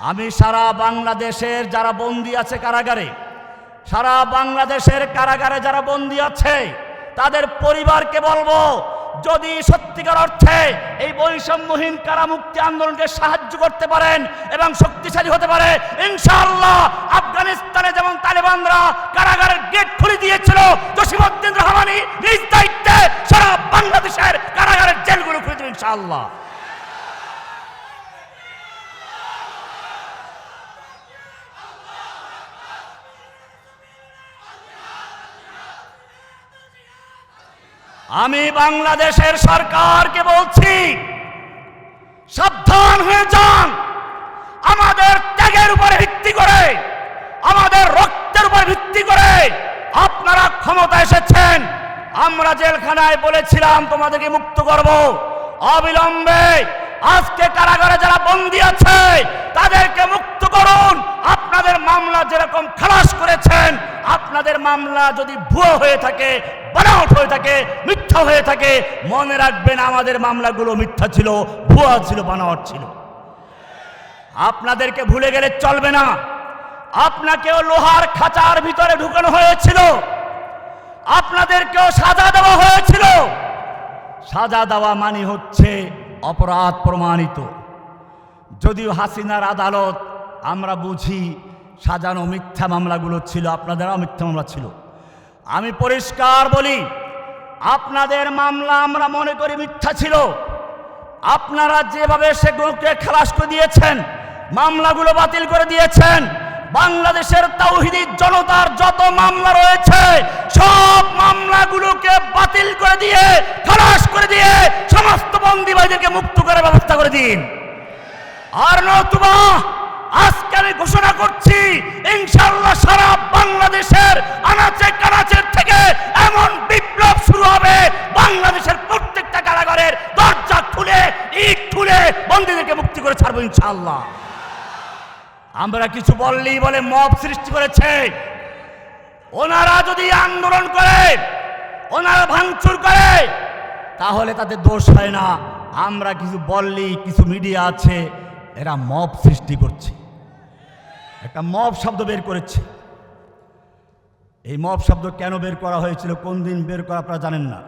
আমি সারা বাংলাদেশের যারা বন্দী আছে কারাগারে, সারা বাংলাদেশের কারাগারে যারা বন্দী আছে, তাদের পরিবারকে বলব, যদি সত্যিকার অর্থে এই বৈষম্যহীন কারামুক্তি আন্দোলনকে সাহায্য করতে পারেন এবং শক্তিশালী হতে পারে, ইনশাআল্লাহ আফগানিস্তানে যেমন তালেবানরা কারাগারের গেট খুলে দিয়েছিল জসিমউদ্দিন রহমানি নিজ দায়িত্বে সারা বাংলাদেশের কারাগারের জেলগুলো খুলে দেবে, ইনশাআল্লাহ। আমি বাংলাদেশের সরকারকে বলছি, সাবধান হয়ে যান। আমাদের ত্যাগের উপরে ভিত্তি করে, আমাদের রক্তের উপর ভিত্তি করে আপনারা ক্ষমতা এসেছেন। আমরা জেলখানায় বলেছিলাম, তোমাদেরকে মুক্ত করব। অবিলম্বে আজকে কারাগারে যারা বন্দী আছে, তাদেরকে মুক্ত করুন। আপনাদের মামলা যেরকম খালাস করেছেন, আপনাদের মামলা যদি ভুয়ো হয়ে থাকে বানাওট হয়ে থাকে, মিথ্যা হয়ে থাকে, মনে রাখবেন আমাদের মামলাগুলো মিথ্যা ছিল, ভুয়া ছিল বানাওয়াট ছিল। আপনাদেরকে ভুলে গেলে চলবে না। আপনাকেও লোহার খাঁচার ভিতরে ঢুকানো হয়েছিল। আপনাদেরকেও সাজা দেওয়া হয়েছিল। সাজা দেওয়া মানে হচ্ছে অপরাধ প্রমাণিত। যদিও হাসিনার আদালত আমরা বুঝি সাজানো মিথ্যা মামলাগুলো ছিল, আপনাদেরও মিথ্যা মামলা ছিল। আমি পরিষ্কার বলি, আপনাদের মামলা আমরা মনে করি মিথ্যা ছিল। আপনারা যেভাবে সেগুলোকে খালাস করে দিয়েছেন, মামলাগুলো বাতিল করে দিয়েছেন, বাংলাদেশের তাওহিদি জনতার যত মামলা রয়েছে, সব মামলাগুলোকে বাতিল করে দিয়ে, খালাস করে দিয়ে সমস্ত বন্দী মুক্ত করার ব্যবস্থা করে দিন। আর নতুবা আজকে আমি ঘোষণা করছি ইনশাল্লাহ সারা বাংলাদেশের আনাচে কানাচের থেকে এমন বিপ্লব শুরু হবে, বাংলাদেশের প্রত্যেকটা কারাগারের দরজা খুলে, ইট খুলে বন্দীদেরকে মুক্তি করে ছাড়বো ইনশাল্লাহ আমরা কিছু বললেই বলে মব সৃষ্টি করেছে। ওনারা যদি আন্দোলন করে, ওনারা ভাঙচুর করে, তাহলে তাদের দোষ হয় না। আমরা কিছু বললেই কিছু মিডিয়া আছে, এরা মব সৃষ্টি করছে। একটা মব শব্দ বের করেছে। এই মব শব্দ কেন বের করা হয়েছিল? কোন দিন বের করা আপনারা জানেন না।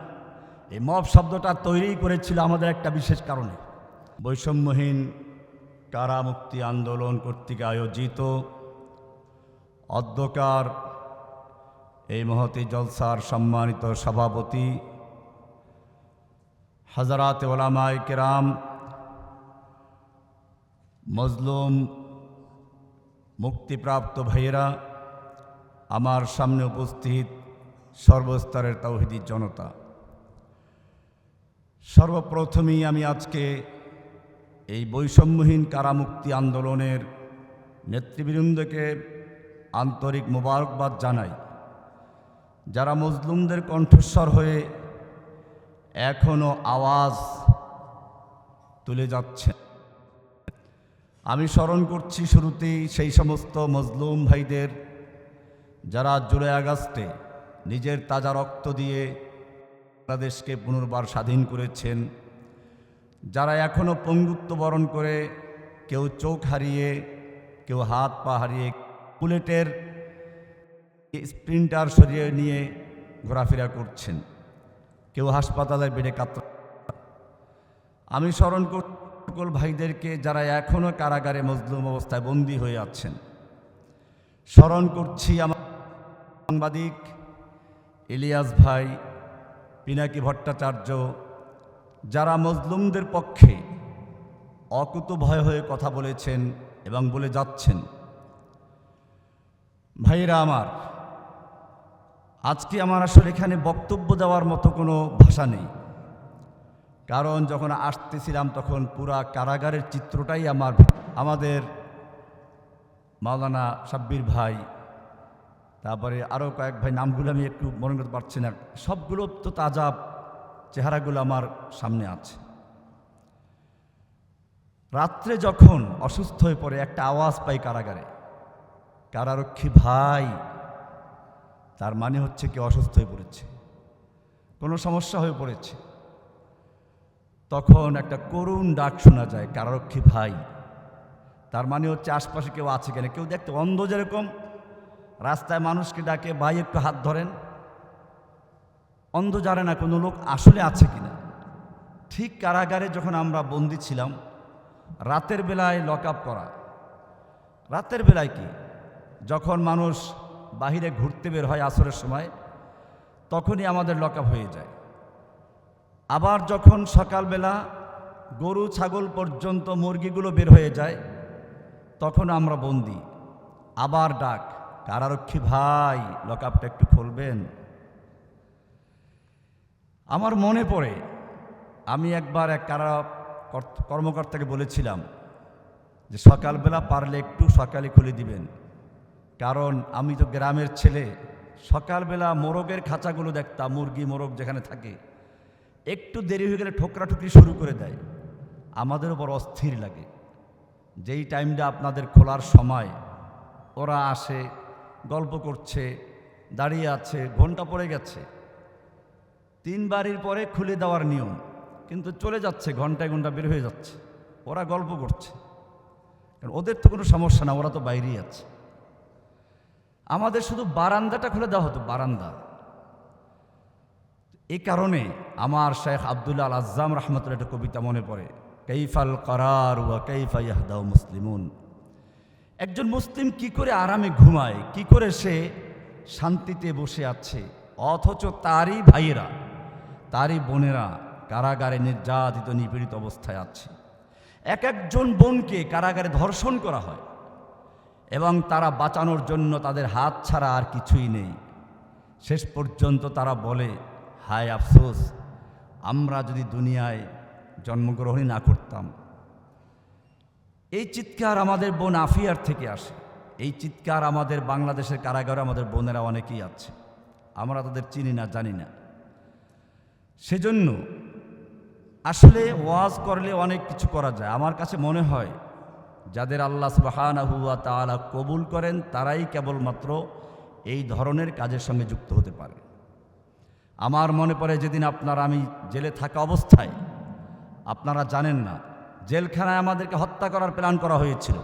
এই মব শব্দটা তৈরি করেছিল আমাদের একটা বিশেষ কারণে। বৈষম্যহীন, কারামুক্তি আন্দোলন কর্তৃক আয়োজিত অধ্যকার এই মহতি জলসার সম্মানিত সভাপতি, হাজারাত ওলামাই কেরাম, মজলুম মুক্তিপ্রাপ্ত ভাইয়েরা, আমার সামনে উপস্থিত সর্বস্তরের তৌহিদি জনতা। সর্বপ্রথমেই আমি আজকে এই বৈষম্যহীন কারামুক্তি আন্দোলনের নেতৃবৃন্দকে আন্তরিক মোবারকবাদ জানাই। যারা মজলুমদের কণ্ঠস্বর হয়ে এখনও আওয়াজ তুলে যাচ্ছে আমি স্মরণ করছি শুরুতেই সেই সমস্ত মজলুম ভাইদের, যারা জুলাই আগস্টে নিজের তাজা রক্ত দিয়ে বাংলাদেশকে পুনর্বার স্বাধীন করেছেন, যারা এখনও পঙ্গুত্ব বরণ করে কেউ চোখ হারিয়ে, কেউ হাত পা হারিয়ে বুলেটের স্প্রিন্টার সরিয়ে নিয়ে ঘোরাফেরা করছেন, কেউ হাসপাতালের বেডে কাত আমি স্মরণ কর সকল ভাইদেরকে যারা এখনও কারাগারে মজলুম অবস্থায় বন্দী হয়ে আছেন, স্মরণ করছি আমার সাংবাদিক ইলিয়াস ভাই, পিনাকি ভট্টাচার্য, যারা মজলুমদের পক্ষে অকুত ভয় হয়ে কথা বলেছেন এবং বলে যাচ্ছেন। ভাইরা আমার, আজকে আমার আসলে এখানে বক্তব্য দেওয়ার মতো কোনো ভাষা নেই। কারণ যখন আসতেছিলাম তখন পুরা কারাগারের চিত্রটাই আমার, আমাদের মাওলানা সাব্বির ভাই, তারপরে আরও কয়েক ভাই নামগুলো আমি একটু মনে করতে পারছি না, সবগুলো তো তাজা চেহারাগুলো আমার সামনে আছে। রাত্রে যখন অসুস্থ হয়ে পড়ে একটা আওয়াজ পাই কারাগারে, কারারক্ষী ভাই, তার মানে হচ্ছে কি অসুস্থ হয়ে পড়েছে, কোনো সমস্যা হয়ে পড়েছে। তখন একটা করুণ ডাক শোনা যায়, কারারক্ষী ভাই। তার মানে হচ্ছে আশপাশে কেউ আছে কিনা? কেউ দেখতে অন্ধ যেরকম। রাস্তায় মানুষকে ডাকে, ভাই, একটু হাত ধরেন। অন্ধ জানে না কোনো লোক আসলে আছে কিনা। ঠিক কারাগারে যখন আমরা বন্দি ছিলাম, রাতের বেলায় লক আপ করা। রাতের বেলায় কি? যখন মানুষ বাহিরে ঘুরতে বের হয় আসরের সময়, তখনই আমাদের লক আপ হয়ে যায়। আবার যখন সকালবেলা গরু, ছাগল পর্যন্ত মুরগিগুলো বের হয়ে যায়, তখন আমরা বন্দি। আবার ডাক কারারক্ষী ভাই, লকআপটা একটু খুলবেন? আমার মনে পড়ে, আমি একবার এক কারা কর্মকর্তাকে বলেছিলাম যে, সকালবেলা পারলে একটু সকালে খুলে দিবেন। কারণ আমি তো গ্রামের ছেলে। সকালবেলা মোরগের খাঁচাগুলো দেখতাম, মুরগি, মোরগ যেখানে থাকে। একটু দেরি হয়ে গেলে ঠোকরাঠুকরি শুরু করে দেয়। আমাদের উপর অস্থির লাগে। যেই টাইমটা আপনাদের খোলার সময়, ওরা আসে, গল্প করছে, দাঁড়িয়ে আছে, ঘণ্টা পড়ে গেছে। তিন বাড়ির পরে খুলে দেওয়ার নিয়ম, কিন্তু চলে যাচ্ছে, ঘন্টায় ঘণ্টা বের হয়ে যাচ্ছে। ওরা গল্প করছে। ওদের তো কোনো সমস্যা না, ওরা তো বাইরেই আছে। আমাদের শুধু বারান্দাটা খুলে দেওয়া হতো, বারান্দা। এই কারণে আমার শেখ আবদুল্লাহ আল আজ্জাম রহমতুল্লাহ একটা কবিতা মনে পড়ে। কৈফাল করার ওয়া কৈফা ইয়াহদাউ মুসলিমুন। একজন মুসলিম কি করে আরামে ঘুমায়, কি করে সে শান্তিতে বসে আছে, অথচ তারই ভাইয়েরা, তারই বোনেরা কারাগারে নির্যাতিত, নিপীড়িত অবস্থায় আছে। এক একজন বোনকে কারাগারে ধর্ষণ করা হয় এবং তারা বাঁচানোর জন্য তাদের হাত ছাড়া আর কিছুই নেই। শেষ পর্যন্ত তারা বলে হায় আফসোস, আমরা যদি দুনিয়ায় জন্মগ্রহণই না করতাম। এই চিৎকার আমাদের বোন আফিয়ার থেকে আসে। এই চিৎকার আমাদের বাংলাদেশের কারাগারে আমাদের বোনেরা অনেকেই আছে। আমরা তাদের চিনি না, জানি না। সেজন্য আসলে ওয়াজ করলে অনেক কিছু করা যায়। আমার কাছে মনে হয়, যাদের আল্লাহ সুবাহানাহু ওয়া তাআলা কবুল করেন, তারাই কেবলমাত্র এই ধরনের কাজের সঙ্গে যুক্ত হতে পারে। আমার মনে পড়ে যেদিন আপনার আমি জেলে থাকা অবস্থায়, আপনারা জানেন না, জেলখানায় আমাদেরকে হত্যা করার প্ল্যান করা হয়েছিল।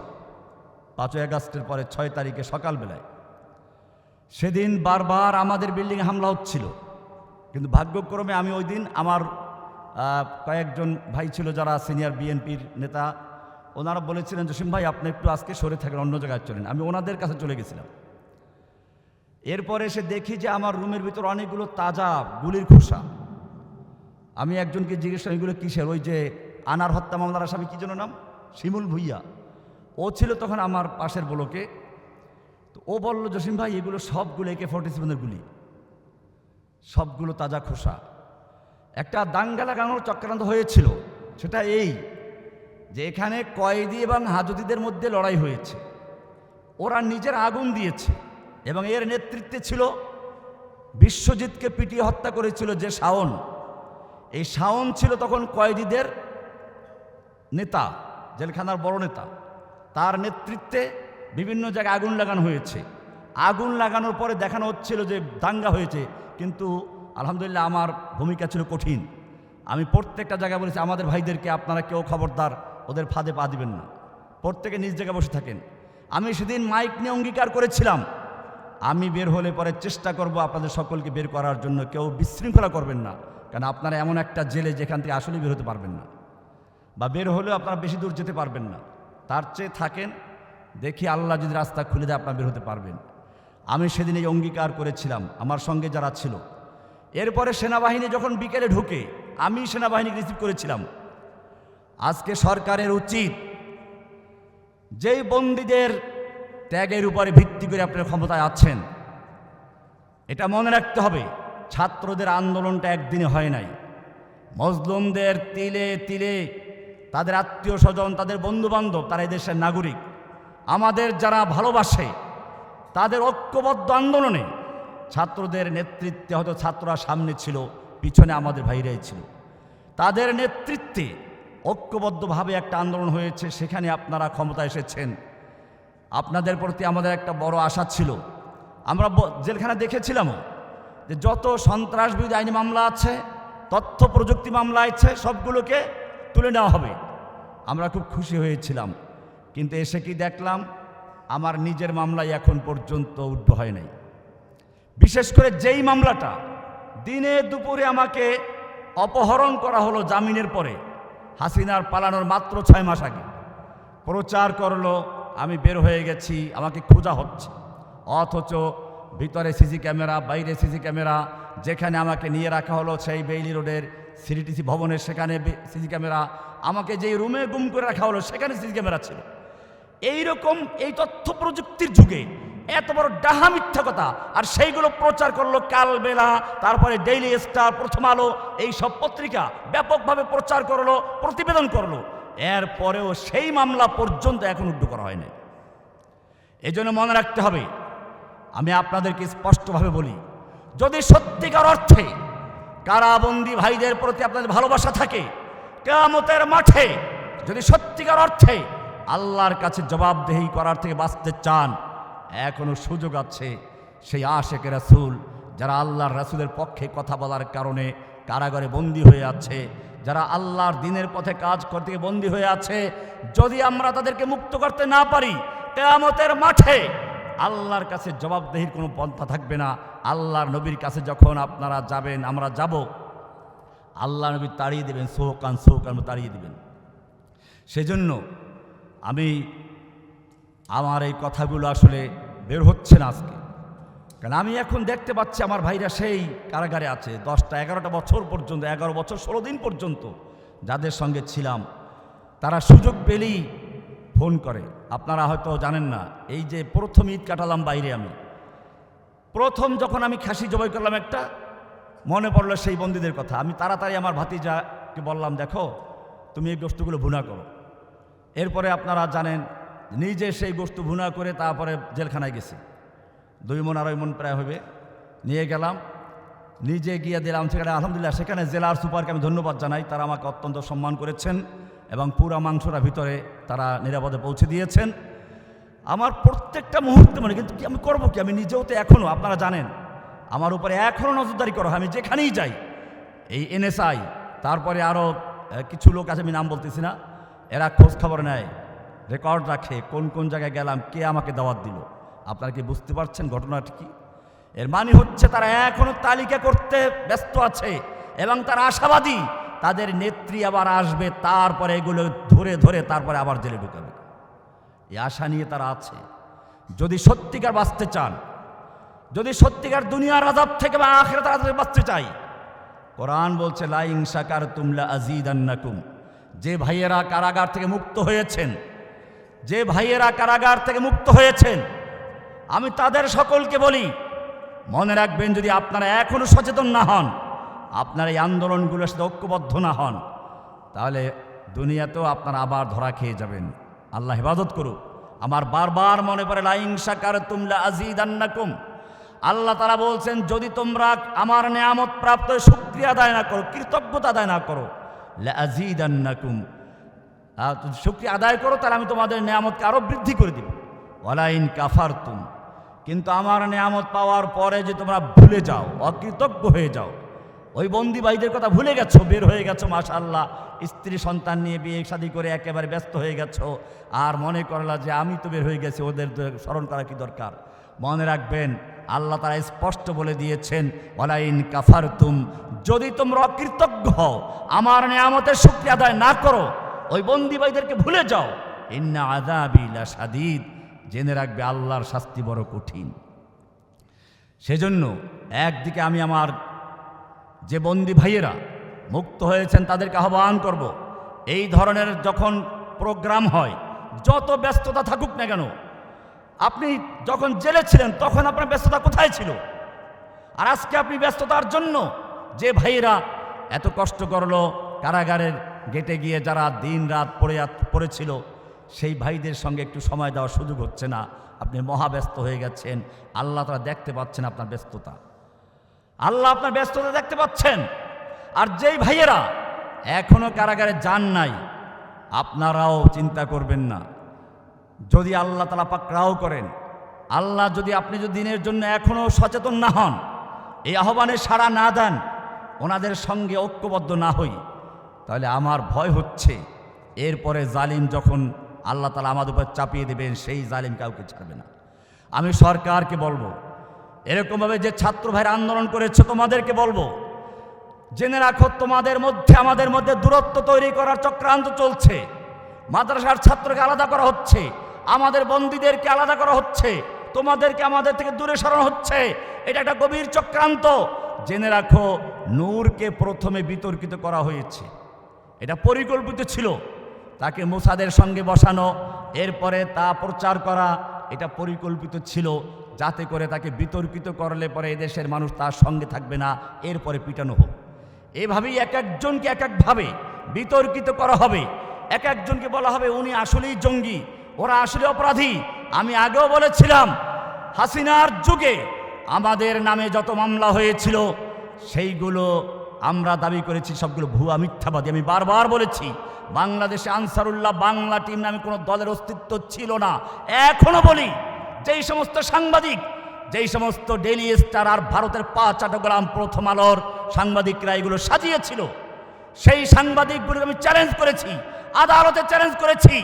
পাঁচই আগস্টের পরে ছয় তারিখে সকালবেলায়। সেদিন বারবার আমাদের বিল্ডিং হামলা হচ্ছিল। কিন্তু ভাগ্যক্রমে আমি ওই দিন আমার কয়েকজন ভাই ছিল যারা সিনিয়র বিএনপির নেতা, ওনারা বলেছিলেন জসিম ভাই, আপনি একটু আজকে সরে থাকেন, অন্য জায়গায় চলেন। আমি ওনাদের কাছে চলে গেছিলাম। এরপরে এসে দেখি যে আমার রুমের ভিতর অনেকগুলো তাজা গুলির খোসা। আমি একজনকে জিজ্ঞেস করি, এগুলো কিসের? ওই যে আনার হত্যা মামলার আসামি, কী জন্য নাম? শিমুল ভুইয়া। ও ছিল তখন আমার পাশের বলোকে। তো ও বলল, জসিম ভাই, এগুলো সবগুলো একে ফর্টি সেভেনের গুলি। সবগুলো তাজা খোসা। একটা দাঙ্গা লাগানোর চক্রান্ত হয়েছিল। সেটা এই যে এখানে কয়েদি এবং হাজতিদের মধ্যে লড়াই হয়েছে। ওরা নিজের আগুন দিয়েছে। এবং এর নেতৃত্বে ছিল বিশ্বজিৎকে পিটিয়ে হত্যা করেছিল যে শাওন। এই শাওন ছিল তখন কয়েদিদের নেতা, জেলখানার বড় নেতা। তার নেতৃত্বে বিভিন্ন জায়গায় আগুন লাগানো হয়েছে। আগুন লাগানোর পরে দেখানো হচ্ছিল যে দাঙ্গা হয়েছে, কিন্তু আলহামদুলিল্লাহ আমার ভূমিকা ছিল কঠিন। আমি প্রত্যেকটা জায়গায় বলেছি, আমাদের ভাইদেরকে আপনারা কেউ খবরদার ওদের ফাঁদে পা দিবেন না। প্রত্যেকে নিজ জায়গায় বসে থাকেন। আমি সেদিন মাইক নিয়ে অঙ্গীকার করেছিলাম। আমি বের হলে পরে চেষ্টা করব আপনাদের সকলকে বের করার জন্য। কেউ বিশৃঙ্খলা করবেন না। কারণ আপনারা এমন একটা জেলে যেখান থেকে আসলেই বের হতে পারবেন না। বা বের হলেও আপনারা বেশি দূর যেতে পারবেন না। তার চেয়ে থাকেন, দেখি আল্লাহ যদি রাস্তা খুলে দেয় আপনারা বের হতে পারবেন। আমি সেদিন এই অঙ্গীকার করেছিলাম, আমার সঙ্গে যারা ছিল। এরপরে সেনাবাহিনী যখন বিকেলে ঢুকে, আমি সেনাবাহিনীকে রিসিভ করেছিলাম। আজকে সরকারের উচিত যেই বন্দীদের ত্যাগের উপরে ভিত্তি করে আপনার ক্ষমতায় আছেন। এটা মনে রাখতে হবে, ছাত্রদের আন্দোলনটা একদিনে হয় নাই। মজলুমদের তিলে তিলে তাদের আত্মীয় স্বজন, তাদের বন্ধুবান্ধব, তারা দেশের নাগরিক। আমাদের যারা ভালোবাসে, তাদের ঐক্যবদ্ধ আন্দোলনে ছাত্রদের নেতৃত্বে হয়তো ছাত্ররা সামনে ছিল, পিছনে আমাদের ভাইরাই ছিল। তাদের নেতৃত্বে ঐক্যবদ্ধভাবে একটা আন্দোলন হয়েছে, সেখানে আপনারা ক্ষমতা এসেছেন। আপনাদের প্রতি আমাদের একটা বড় আশা ছিল। আমরা জেলখানা দেখেছিলামও যে যত সন্ত্রাস বিরোধী আইনি মামলা আছে, তথ্য প্রযুক্তি মামলা আছে, সবগুলোকে তুলে নেওয়া হবে। আমরা খুব খুশি হয়েছিলাম। কিন্তু এসে কি দেখলাম, আমার নিজের মামলায় এখন পর্যন্ত উঠব হয় নাই। বিশেষ করে যেই মামলাটা দিনে দুপুরে আমাকে অপহরণ করা হলো জামিনের পরে, হাসিনার পালানোর মাত্র ছয় মাস আগে। প্রচার করল আমি বের হয়ে গেছি, আমাকে খোঁজা হচ্ছে। অথচ ভিতরে সিসি ক্যামেরা, বাইরে সিসি ক্যামেরা, যেখানে আমাকে নিয়ে রাখা হলো সেই বেইলি রোডের সিডিটিসি ভবনের সেখানে সিসি ক্যামেরা। আমাকে যেই রুমে গুম করে রাখা হলো সেখানে সিসি ক্যামেরা ছিল। এই রকম এই তথ্য প্রযুক্তির যুগে এত বড় ডাহা মিথ্যা কথা। আর সেইগুলো প্রচার করল কালবেলা তারপরে ডেইলি স্টার প্রথম আলো এই সব পত্রিকা ব্যাপকভাবে প্রচার করল, প্রতিবেদন করল। এরপরেও সেই মামলা পর্যন্ত এখন উদ্যোগ করা হয়নি। এই জন্য মনে রাখতে হবে, আমি আপনাদেরকে স্পষ্টভাবে বলি, যদি সত্যিকার অর্থে কারাবন্দি ভাইদের প্রতি আপনাদের ভালোবাসা থাকে, কেয়ামতের মাঠে যদি সত্যিকার অর্থে আল্লাহর কাছে জবাবদেহি করার থেকে বাঁচতে চান, এখনও সুযোগ আছে সেই আশেকের রাসূল, যারা আল্লাহর রাসূলের পক্ষে কথা বলার কারণে কারাগারে বন্দী হয়ে আছে যারা আল্লাহর দিনের পথে কাজ করতে বন্দী হয়ে আছে, যদি আমরা তাদেরকে মুক্ত করতে না পারি, কেয়ামতের মাঠে আল্লাহর কাছে জবাবদেহির কোনো পন্থা থাকবে না। আল্লাহর নবীর কাছে যখন আপনারা যাবেন, আমরা যাব। আল্লাহ নবী তাড়িয়ে দেবেন, সোহকান সোহকান তাড়িয়ে দেবেন। সেজন্য আমি আমার এই কথাগুলো আসলে বের হচ্ছে না আজকে। কারণ আমি এখন দেখতে পাচ্ছি আমার ভাইরা সেই কারাগারে আছে, দশটা, এগারোটা বছর পর্যন্ত, এগারো বছর, ষোলো দিন পর্যন্ত যাদের সঙ্গে ছিলাম, তারা সুযোগ পেলেই ফোন করে। আপনারা হয়তো জানেন না, এই যে প্রথম ঈদ কাটালাম বাইরে আমি। প্রথম যখন আমি খাসি জবাই করলাম একটা, মনে পড়ল সেই বন্দীদের কথা। আমি তাড়াতাড়ি আমার ভাতিজাকে বললাম, দেখো, তুমি এই গোষ্ঠগুলো ভুনা করো। এরপরে আপনারা জানেন, নিজে সেই গোষ্ঠ ভুনা করে তারপরে জেলখানায় গেছি। দুই মন আড়াই মন প্রায় হবে। নিয়ে গেলাম। নিজে গিয়ে দিলাম। সেখানে আলহামদুলিল্লাহ, সেখানে জেলার সুপারকে আমি ধন্যবাদ জানাই। তারা আমাকে অত্যন্ত সম্মান করেছেন এবং পুরা মাংসটা ভিতরে তারা নিরাপদে পৌঁছে দিয়েছেন। আমার প্রত্যেকটা মুহূর্তে মনে, কিন্তু আমি করব কি? আমি নিজেও তো এখনও আপনারা জানেন, আমার উপরে এখনও নজরদারি করা হয়। আমি যেখানেই যাই, এই এনএসআই, তারপরে আরও কিছু লোক আছে, আমি নাম বলতেছি না, এরা খোঁজ খবর নেয়, রেকর্ড রাখে, কোন কোন জায়গায় গেলাম, কে আমাকে দাওয়াত দিল। আপনারা কি বুঝতে পারছেন ঘটনাটি কি? এর মানে হচ্ছে তারা এখনও তালিকা করতে ব্যস্ত আছে এবং তারা আশাবাদী তাদের নেত্রী আবার আসবে, তারপরে এগুলো ধরে ধরে তারপরে আবার জেলে ঢুকাবে। এই আশা নিয়ে তারা আছে। যদি সত্যিকার বাঁচতে চান, যদি সত্যিকার দুনিয়ার আজাব থেকে বা আখের তারা বাঁচতে চাই, কোরআন বলছে লাইং সাকার তুমলা আজিদান্নাকুম যে ভাইয়েরা কারাগার থেকে মুক্ত হয়েছেন, যে ভাইয়েরা কারাগার থেকে মুক্ত হয়েছেন আমি তাদের সকলকে বলি, মনে রাখবেন যদি আপনারা এখনও সচেতন না হন, আপনার এই আন্দোলনগুলোর সাথে ঐক্যবদ্ধ না হন, তাহলে দুনিয়াতেও আপনারা আবার ধরা খেয়ে যাবেন। আল্লাহ হেফাজত করুক। আমার বারবার মনে পড়ে লাইং সাকার তুমলা আজিদান্নাকুম আল্লাহ তারা বলছেন, যদি তোমরা আমার নেয়ামত প্রাপ্ত শুক্রিয়া আদায় না করো, কৃতজ্ঞতা আদায় না করো আজিদান্নাকুম শুক্রিয়া আদায় করো, তাহলে আমি তোমাদের নেয়ামতকে আরও বৃদ্ধি করে দিব। ওয়ালাইন কাফার তুম কিন্তু আমার নিয়ামত পাওয়ার পরে যে তোমরা ভুলে যাও, অকৃতজ্ঞ হয়ে যাও, ওই বন্দি ভাইদের কথা ভুলে গেছো, বের হয়ে গেছো মাশাল্লাহ স্ত্রী সন্তান নিয়ে বিয়ে শাদী করে একেবারে ব্যস্ত হয়ে গেছো। আর মনে করলা যে আমি তো বের হয়ে গেছি, ওদের স্মরণ করা কি দরকার? মনে রাখবেন, আল্লাহ তারা স্পষ্ট বলে দিয়েছেন, ওয়ালাইন কাফার তুম যদি তোমরা অকৃতজ্ঞ হও, আমার নেয়ামতের শুক্রিয়া আদায় না করো, ওই বন্দি ভাইদেরকে ভুলে যাও, ইন্না আদাবিলা সাদিদ জেনে রাখবে আল্লাহর শাস্তি বড় কঠিন সেজন্য একদিকে আমি আমার যে বন্দি ভাইয়েরা মুক্ত হয়েছেন তাদেরকে আহ্বান করব। এই ধরনের যখন প্রোগ্রাম হয়, যত ব্যস্ততা থাকুক না কেন, আপনি যখন জেলে ছিলেন তখন আপনার ব্যস্ততা কোথায় ছিল আর আজকে আপনি ব্যস্ততার জন্য যে ভাইয়েরা এত কষ্ট করল কারাগারের গেটে গিয়ে যারা দিন রাত পড়ে পড়েছিল সেই ভাইদের সঙ্গে একটু সময় দেওয়ার সুযোগ হচ্ছে না। আপনি মহাব্যস্ত হয়ে গেছেন। আল্লাহ তারা দেখতে পাচ্ছেন আপনার ব্যস্ততা। আল্লাহ আপনার ব্যস্ততা দেখতে পাচ্ছেন। আর যেই ভাইয়েরা এখনও কারাগারে যান নাই, আপনারাও চিন্তা করবেন না। যদি আল্লাহ তালা পাকড়াও করেন, আল্লাহ যদি আপনি যদি দিনের জন্য এখনও সচেতন না হন, এই আহ্বানে সাড়া না দেন, ওনাদের সঙ্গে ঐক্যবদ্ধ না হই, তাহলে আমার ভয় হচ্ছে। এরপরে জালিম যখন আল্লাহ তালা আমাদের উপর চাপিয়ে দেবেন, সেই জালিম কাউকে ছাড়বে না। আমি সরকারকে বলব, এরকমভাবে যে ছাত্র ভাইরা আন্দোলন করেছে, তোমাদেরকে বলব, জেনে রাখো, তোমাদের মধ্যে, আমাদের মধ্যে দূরত্ব তৈরি করার চক্রান্ত চলছে। মাদ্রাসার ছাত্রকে আলাদা করা হচ্ছে, আমাদের বন্দীদেরকে আলাদা করা হচ্ছে, তোমাদেরকে আমাদের থেকে দূরে সরানো হচ্ছে। এটা একটা গভীর চক্রান্ত। জেনে রাখো, নূরকে প্রথমে বিতর্কিত করা হয়েছে। এটা পরিকল্পিত ছিল। তাকে মুসাদের সঙ্গে বসানো, এরপরে তা প্রচার করা, এটা পরিকল্পিত ছিল, যাতে করে তাকে বিতর্কিত করলে পরে এদেশের মানুষ তার সঙ্গে থাকবে না, এরপরে পিটানো হোক। এভাবেই এক একজনকে এক একভাবে বিতর্কিত করা হবে। এক একজনকে বলা হবে, উনি আসলেই জঙ্গি, ওরা আসলে অপরাধী। আমি আগেও বলেছিলাম, হাসিনার যুগে আমাদের নামে যত মামলা হয়েছিল, সেইগুলো আমরা দাবি করেছি সবগুলো ভুয়া, মিথ্যাবাদী। আমি বারবার বলেছি, বাংলাদেশে আনসারুল্লাহ, বাংলা টিম নামে কোনো দলের অস্তিত্ব ছিল না। এখনও বলি, যেই সমস্ত সাংবাদিক, যেই সমস্ত ডেলি স্টার আর ভারতের পা চট্টগ্রাম প্রথম আলোর সাংবাদিকরা এগুলো সাজিয়েছিল, সেই সাংবাদিকগুলোকে আমি চ্যালেঞ্জ করেছি, আদালতে চ্যালেঞ্জ করেছি।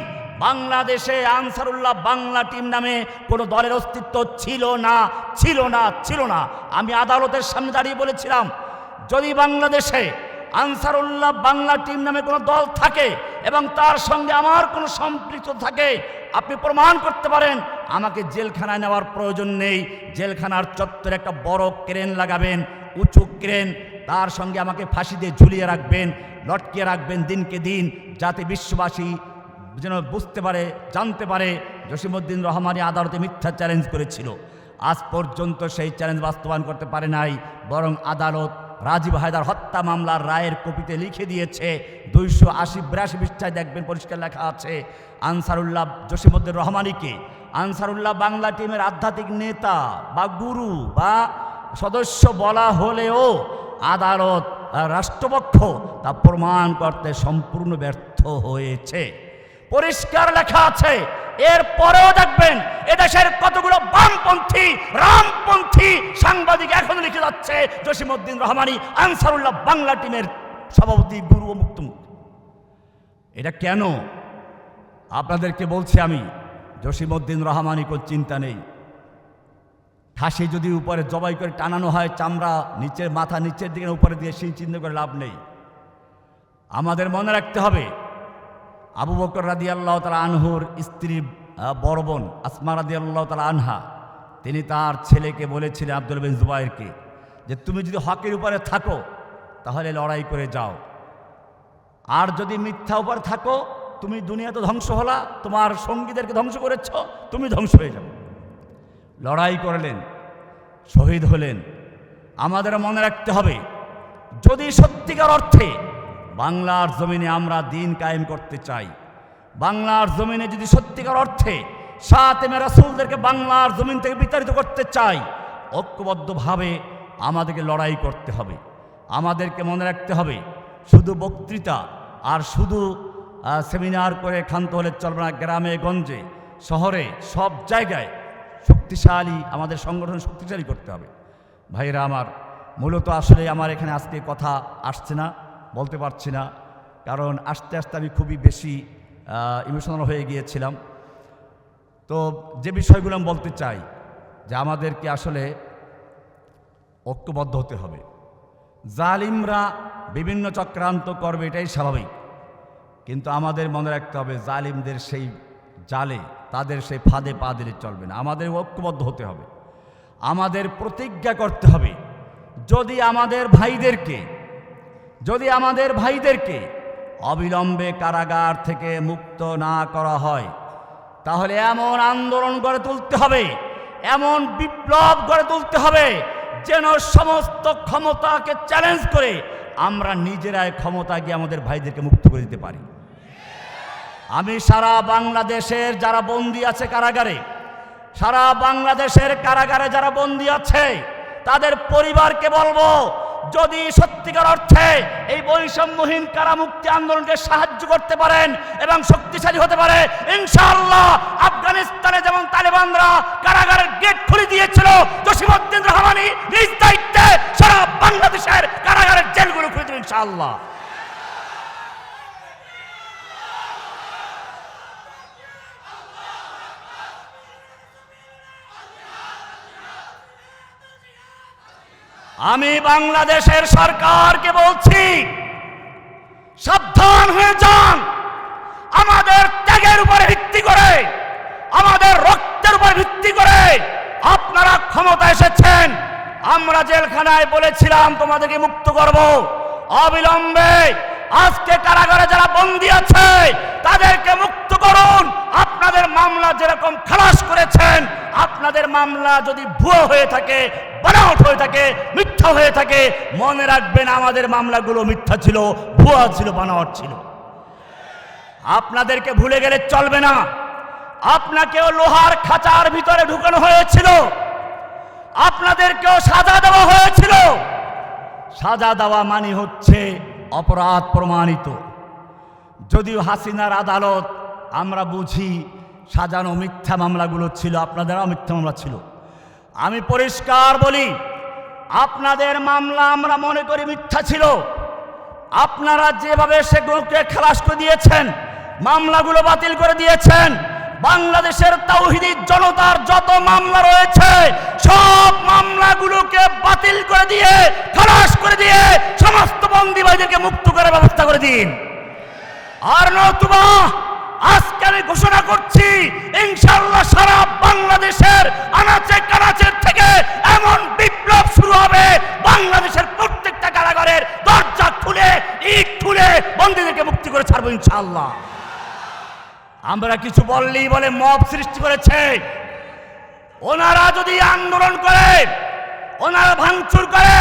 বাংলাদেশে আনসারুল্লাহ, বাংলা টিম নামে কোনো দলের অস্তিত্ব ছিল না ছিল না ছিল না। আমি আদালতের সামনে দাঁড়িয়ে বলেছিলাম যদি বাংলাদেশে আনসারুল্লাহ বাংলা টিম নামে কোনো দল থাকে এবং তার সঙ্গে আমার কোনো সম্পৃক্ত থাকে, আপনি প্রমাণ করতে পারেন, আমাকে জেলখানায় নেওয়ার প্রয়োজন নেই। জেলখানার চত্বরে একটা বড় ক্রেন লাগাবেন, উঁচু ক্রেন, তার সঙ্গে আমাকে ফাঁসি দিয়ে ঝুলিয়ে রাখবেন, লটকিয়ে রাখবেন দিনকে দিন, যাতে বিশ্ববাসী যেন বুঝতে পারে, জানতে পারে জসিমুদ্দিন রহমানি আদালতে মিথ্যা চ্যালেঞ্জ করেছিল। আজ পর্যন্ত সেই চ্যালেঞ্জ বাস্তবায়ন করতে পারে নাই, বরং আদালত রাজীব হায়দার হত্যা মামলার রায়ের কপিতে লিখে দিয়েছে দুইশো আশি বিরাশি পৃষ্ঠায় দেখবেন পরিষ্কার লেখা আছে। আনসারুল্লাহ জসিমুদ্দিন রহমানিকে আনসারুল্লাহ বাংলা টিমের আধ্যাত্মিক নেতা বা গুরু বা সদস্য বলা হলেও আদালত রাষ্ট্রপক্ষ তা প্রমাণ করতে সম্পূর্ণ ব্যর্থ হয়েছে। পরিষ্কার লেখা আছে এর পরেও দেখবেন এদেশের কতগুলো বামপন্থী, রামপন্থী সাংবাদিক এখন লিখে যাচ্ছে জসিমউদ্দিন রহমানি, আনসারুল্লাহ বাংলা টিমের সভাপতি গুরু ও মুক্তমুখ। এটা কেন? আপনাদেরকে বলছি আমি, জসিমউদ্দিন রহমানি কোন চিন্তা নেই। খাসি যদি উপরে জবাই করে টানানো হয়, চামড়া নিচের মাথা নিচের দিকে, উপরে দিয়ে সেই চিন্তা করে লাভ নেই। আমাদের মনে রাখতে হবে আবু বকর রাদি আল্লাহ তালা আনহুর স্ত্রী বড় বোন আসমা রাদি আল্লাহ তালা আনহা, তিনি তার ছেলেকে বলেছিলেন আব্দুল বিন জুবাইরকে যে তুমি যদি হকের উপরে থাকো, তাহলে লড়াই করে যাও। আর যদি মিথ্যা উপর থাকো, তুমি দুনিয়াতে ধ্বংস হলা, তোমার সঙ্গীদেরকে ধ্বংস করেছ, তুমি ধ্বংস হয়ে যাও লড়াই করলেন, শহীদ হলেন। আমাদের মনে রাখতে হবে, যদি সত্যিকার অর্থে বাংলার জমিনে আমরা দিন কায়েম করতে চাই। বাংলার জমিনে যদি সত্যিকার অর্থে সাতেমে রাসুলদেরকে বাংলার জমিন থেকে বিতাড়িত করতে চাই, ঐক্যবদ্ধভাবে আমাদেরকে লড়াই করতে হবে। আমাদেরকে মনে রাখতে হবে, শুধু বক্তৃতা আর শুধু সেমিনার করে ক্ষান্ত হলে চলবে না। গ্রামে, গঞ্জে, শহরে, সব জায়গায় শক্তিশালী, আমাদের সংগঠন শক্তিশালী করতে হবে। ভাইরা আমার, মূলত আসলে আমার এখানে আজকে কথা আসছে না। বলতে পারছি না। কারণ আস্তে আস্তে আমি খুবই বেশি ইমোশনাল হয়ে গিয়েছিলাম। তো যে বিষয়গুলো আমি বলতে চাই, যে আমাদেরকে আসলে ঐক্যবদ্ধ হতে হবে। জালিমরা বিভিন্ন চক্রান্ত করবে, এটাই স্বাভাবিক। কিন্তু আমাদের মনে রাখতে হবে, জালিমদের সেই জালে, তাদের সেই ফাঁদে পা দিলে চলবে না। আমাদের ঐক্যবদ্ধ হতে হবে। আমাদের প্রতিজ্ঞা করতে হবে। যদি আমাদের ভাইদেরকে যদি আমাদের ভাইদেরকে অবিলম্বে কারাগার থেকে মুক্ত না করা হয়, তাহলে এমন আন্দোলন গড়ে তুলতে হবে, এমন বিপ্লব গড়ে তুলতে হবে যেন সমস্ত ক্ষমতাকে চ্যালেঞ্জ করে আমরা নিজেরাই ক্ষমতা গিয়ে আমাদের ভাইদেরকে মুক্ত করে দিতে পারি। আমি সারা বাংলাদেশের যারা বন্দি আছে কারাগারে, সারা বাংলাদেশের কারাগারে যারা বন্দি আছে, তাদের পরিবারকে বলব যদি সত্যিকার অর্থে এই বৈষম্যহীন কারামুক্তি আন্দোলনকে সাহায্য করতে পারেন এবং শক্তিশালী হতে পারে, ইনশাআল্লাহ আফগানিস্তানে যেমন তালেবানরা কারাগারের গেট খুলে দিয়েছিল জসিমউদ্দিন রহমানি নিজ দায়িত্বে সারা বাংলাদেশের কারাগারের জেলগুলো খুলে দিল ইনশাআল্লাহ। আমি বাংলাদেশের সরকারকে বলছি, সাবধান হয়ে যান। আমাদের ত্যাগের উপরে ভিত্তি করে, আমাদের রক্তের উপর ভিত্তি করে আপনারা ক্ষমতা এসেছেন। আমরা জেলখানায় বলেছিলাম, তোমাদেরকে মুক্ত করব। অবিলম্বে আজকে কারাগারে যারা বন্দী আছে, তাদেরকে মুক্ত করুন। আপনাদের মামলা যেরকম খালাস করেছেন, আপনাদের মামলা যদি ভুয়ো হয়ে থাকে বানাউট হয়ে থাকে, মিথ্যা হয়ে থাকে, মনে রাখবেন আমাদের মামলাগুলো মিথ্যা ছিল, ভুয়া ছিল বানাওয়াট ছিল। আপনাদেরকে ভুলে গেলে চলবে না। আপনাকেও লোহার খাঁচার ভিতরে ঢুকানো হয়েছিল। আপনাদেরকেও সাজা দেওয়া হয়েছিল। সাজা দেওয়া মানে হচ্ছে অপরাধ প্রমাণিত। যদিও হাসিনার আদালত আমরা বুঝি সাজানো মিথ্যা মামলাগুলো ছিল, আপনাদেরও মিথ্যা মামলা ছিল। আমি পরিষ্কার বলি, আপনাদের মামলা আমরা মনে করি মিথ্যা ছিল। আপনারা যেভাবে সেগুলোকে খালাস করে দিয়েছেন, মামলাগুলো বাতিল করে দিয়েছেন, বাংলাদেশের তাওহিদি জনতার যত মামলা রয়েছে, সব মামলাগুলোকে বাতিল করে দিয়ে, খালাস করে দিয়ে সমস্ত বন্দী মুক্ত করার ব্যবস্থা করে দিন। আর নতুবা আজকে আমি ঘোষণা করছি ইনশাল্লাহ সারা বাংলাদেশের আনাচে কানাচের থেকে এমন বিপ্লব শুরু হবে, বাংলাদেশের প্রত্যেকটা কারাগারের দরজা খুলে, ইট খুলে বন্দীদেরকে মুক্তি করে ছাড়বো ইনশাল্লাহ আমরা কিছু বললেই বলে মব সৃষ্টি করেছে। ওনারা যদি আন্দোলন করে, ওনারা ভাঙচুর করে,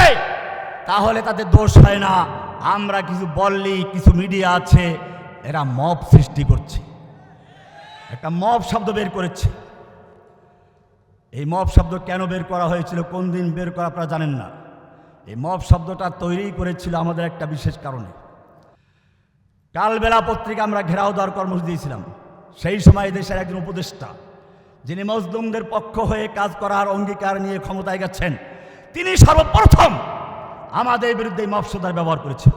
তাহলে তাদের দোষ হয় না। আমরা কিছু বললেই কিছু মিডিয়া আছে, এরা মব সৃষ্টি করছে। একটা মব শব্দ বের করেছে। এই মব শব্দ কেন বের করা হয়েছিল? কোন দিন বের করা আপনারা জানেন না। এই মব শব্দটা তৈরি করেছিল আমাদের একটা বিশেষ কারণে। কালবেলা পত্রিকা আমরা ঘেরাও দেওয়ার কর্মসূচি দিয়েছিলাম। সেই সময় দেশের একজন উপদেষ্টা, যিনি মজলুমদের পক্ষ হয়ে কাজ করার অঙ্গীকার নিয়ে ক্ষমতায় গেছেন, তিনি সর্বপ্রথম আমাদের বিরুদ্ধে মফসদার ব্যবহার করেছিল।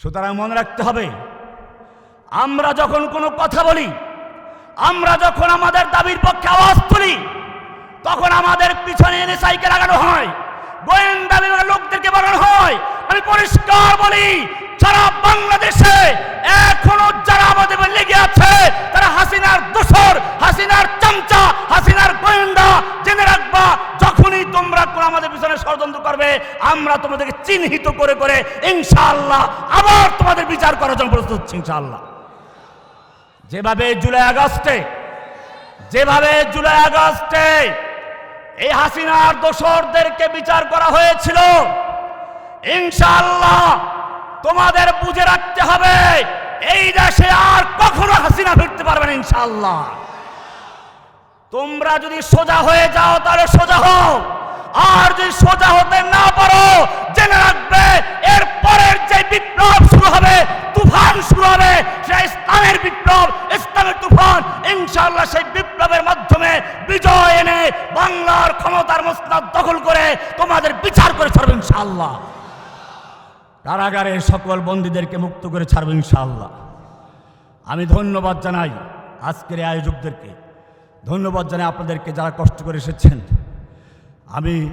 সুতরাং মনে রাখতে হবে আমরা যখন কোনো কথা বলি, আমরা যখন আমাদের দাবির পক্ষে আওয়াজ তুলি, তখন আমাদের পিছনে এনে সাইকেল লাগানো হয়, গোয়েন্দা বিভাগের লোকদেরকে বানানো হয়, আমি পরিষ্কার বলি, সারা বাংলাদেশে এখনও যারা আমাদের লেগে আছে, তারা হাসিনার দোসর হাসিনার চামচা, হাসিনার গোয়েন্দা, জেনে রাখবা, যখনই তোমরা কোনো আমাদের পিছনে ষড়যন্ত্র করবে, আমরা তোমাদেরকে চিহ্নিত করে করে, ইনশাআল্লাহ আবার তোমাদের বিচার করার জন্য প্রস্তুত ইনশাআল্লাহ। যেভাবে জুলাই আগস্টে, যেভাবে জুলাই আগস্টে এই হাসিনার দোসরদেরকে বিচার করা হয়েছিল, ইনশাআল্লাহ তোমাদের বুঝে রাখতে হবে, এই দেশে আর কখনো হাসিনা ফিরতে পারবে না তোমরা যদি সোজা হয়ে যাও তাহলে সোজা হও, আর যদি সোজা হতে না পারো, জেনে রাখবে এর পরের যে বিপ্লব শুরু হবে তুফান শুরু হবে সেটা ইসলামের বিপ্লব ইসলামের তুফান ইনশাআল্লাহ সেই বিপ্লবের মাধ্যমে বিজয় এনে বাংলার ক্ষমতার মসনাদ দখল করে তোমাদের বিচার করে ছাড়বে ইনশাআল্লাহ কারাগারের সকল বন্দীদেরকে মুক্ত করে ছাড়বে ইনশাআল্লাহ। আমি ধন্যবাদ জানাই আজকের আয়োজকদেরকে। ধন্যবাদ জানাই আপনাদেরকে যারা কষ্ট করে এসেছেন। আমি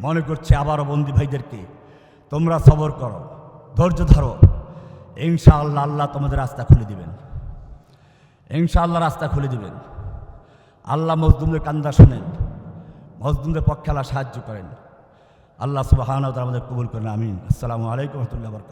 মনে করছি আবারও বন্দি ভাইদেরকে তোমরা সবর করো, ধৈর্য ধরো। ইনশাআল্লাহ আল্লাহ তোমাদের রাস্তা খুলে দিবেন। ইনশাআল্লাহ রাস্তা খুলে দিবেন। আল্লাহ মজদুমদের কান্দা শোনেন। মজদুমদের পক্ষে আল্লাহ সাহায্য করেন। আল্লাহ সুবাহ আমাদের কবুল করেন আমিন। আসসালামু আলাইকুম রহমতুল্লাহ